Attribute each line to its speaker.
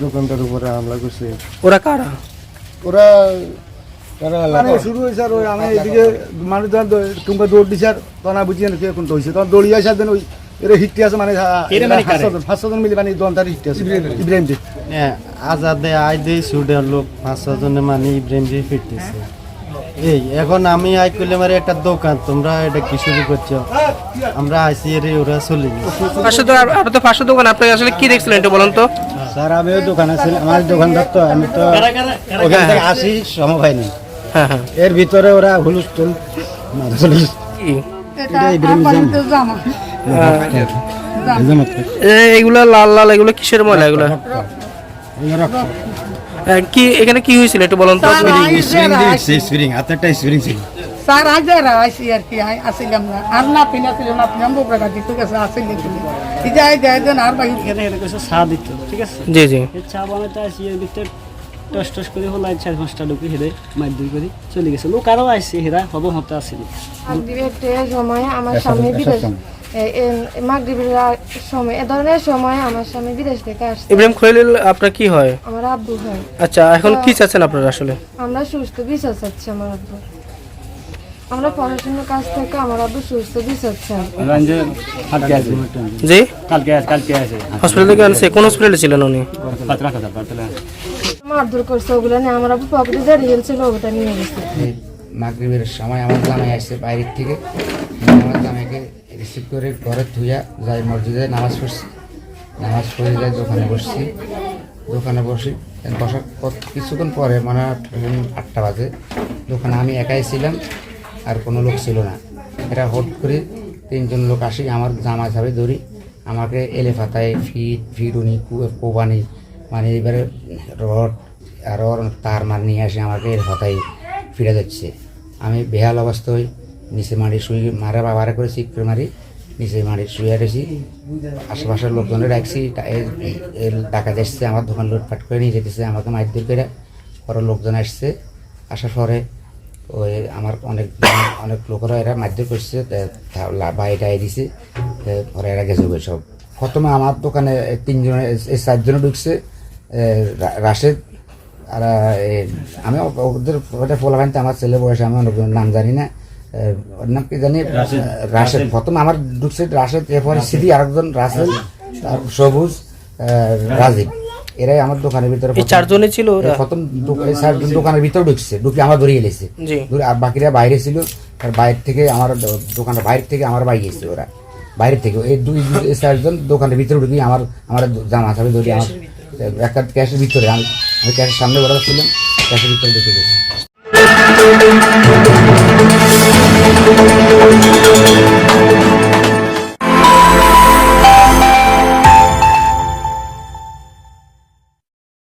Speaker 1: দোকানটার উপরে হামলা করছে।
Speaker 2: ওরা কারা?
Speaker 1: ওরা
Speaker 3: মানে শুরু হয়েছে আর ওই আমি এদিকে মানুষ দৌ- টুঙ্কা দৌড় দিছে আর তখন বুঝিয়ে এখন তো হয়েছে তখন দৌড়িয়ে আসে দেন ওই এরা হিটটি আছে মানে পাঁচশো মিলে মানে দন তার হিটটি আছে। ইব্রাহিম জি
Speaker 1: আজাদে আই দেই সুডের লোক পাঁচ ছজনে মানে ইব্রাহিম জি ফিরতেছে। এই এখন আমি আই করলে মারি একটা দোকান তোমরা এটা কি শুরু করছ? আমরা আইসি এর ওরা চলে গেছে।
Speaker 2: পাঁচশো দোকান তো পাঁচশো দোকান আপনি আসলে কি দেখছিলেন একটু বলুন তো?
Speaker 1: স্যার আমিও দোকানে ছিলাম আমার দোকানদার তো আমি তো ওখান থেকে আসি সময় পাইনি
Speaker 2: হ্যাঁ হ্যাঁ।
Speaker 1: এর ভিতরে ওরা হুলুস্থুল মারা চলে গেছে।
Speaker 2: কি?
Speaker 4: এটা আপাতত জামা
Speaker 2: এ- এগুলা লাল লাল এগুলো কিসের ময়লা এগুলো? কি এখানে কি হয়েছিল? একটু বলুন তো।
Speaker 1: স্প্রিং হাতেরটা স্প্রিং ছিল।
Speaker 4: স্যার আইসি আর কি আই- আসিলাম না। আর না পিনা ছিল না পিনা বোকা কাটি ঠিক আছে আসিলি তুমি এই যে আই যায় যেন আর
Speaker 5: এটা কিছু চা দিত ঠিক আছে?
Speaker 2: জি জি।
Speaker 5: চা বানাতে আসি এর ভিতরে টস টস করে হলো চার পাঁচটা ঢুকে হেরে করে চলে গেছে। লোক আরও আসছে হেরা হব হতে
Speaker 6: মাগরিবের সময় আমার স্বামী বিদেশ মাগরিবের সময় এ ধরনের সময় আমার স্বামী বিদেশ থেকে আসছে।
Speaker 2: ইব্রাহিম খলিল আপনার কি হয়?
Speaker 6: আমার আব্বু হয়।
Speaker 2: আচ্ছা এখন কি চাচ্ছেন আপনারা আসলে?
Speaker 6: আমরা সুস্থ বিশ্বাস চাচ্ছি আমার আব্বু। আমরা পড়াশোনার কাছ থেকে আমার আব্বু সুস্থ বিশ্বাস চাই
Speaker 2: জি?
Speaker 5: কালকে কালকে আছে
Speaker 2: হসপিটাল থেকে আনছে কোন হসপিটালে ছিলেন উনি?
Speaker 6: মারধর করছে ওগুলো নিয়ে আমার আব্বু পকেটে যে রিয়েল ছিল ওটা নিয়ে গেছে।
Speaker 7: মাগরিবের সময় আমার জামাই আসছে বাইরের থেকে। আমার জামাইকে রিসিভ করে ঘরে ধুইয়া যাই মসজিদে নামাজ পড়ছি। নামাজ পড়ে যাই দোকানে বসছি। দোকানে বসি বসার কিছুক্ষণ পরে মানে আটটা বাজে। দোকানে আমি একাই ছিলাম, আর কোনো লোক ছিল না। এটা হট করে তিনজন লোক আসি, আমার জামা যাবে ধরি। আমাকে এলে ফাতায় ফিট ফিরুনি কোবানি মানে এবারে রড, আর তার মার নিয়ে আসে, আমাকে এর ফাতায় ফিরে যাচ্ছে। আমি বেহাল অবস্থা হই, নিচে মারি শুই, মারা বাবারে করে করে মারি, নিচে মারি শুয়ে রয়েছি। আশেপাশের লোকজনের ডাকছি টা- এ- এ আমার দোকান লুটপাট করে নিয়ে যেতেছে, আমাকে মারধর করে। পরে লোকজন আসছে, আসার পরে ওই আমার অনেক অনেক লোকেরা এরা মারধর করছে বাড়িটা দিছে পরে এরা গেছে সব। প্রথমে আমার দোকানে তিনজন চারজনে ঢুকছে রাশেদ আর আমি ওদের ওটা ফোলাবাইনতে আমার ছেলে বয়সে আমি অনেক নাম জানি না। ওর নাম কি জানি? রাশেদ। প্রথম আমার ঢুকছে রাশেদ এরপরে সিদ্ধি আরেকজন রাসেল তার সবুজ রাজীব। এরাই আমার দোকানের ভিতরে
Speaker 2: চারজনে ছিল
Speaker 7: প্রথম চারজন দোকানের ভিতরে ঢুকছে ঢুকে আমার ধরিয়ে এলেছে আর বাকিরা বাইরে ছিল আর বাইরে থেকে আমার দোকানের বাইরে থেকে আমার বাইরে এসেছে ওরা। বাইরে থেকে এই দুই দুই- চারজন দোকানের ভিতরে ঢুকে আমার আমার জামা চাবি ধরে আমার একটা ক্যাশের ভিতরে আমি ক্যাশের সামনে বড় ছিলাম ক্যাশের ভিতরে দেখে গেছি।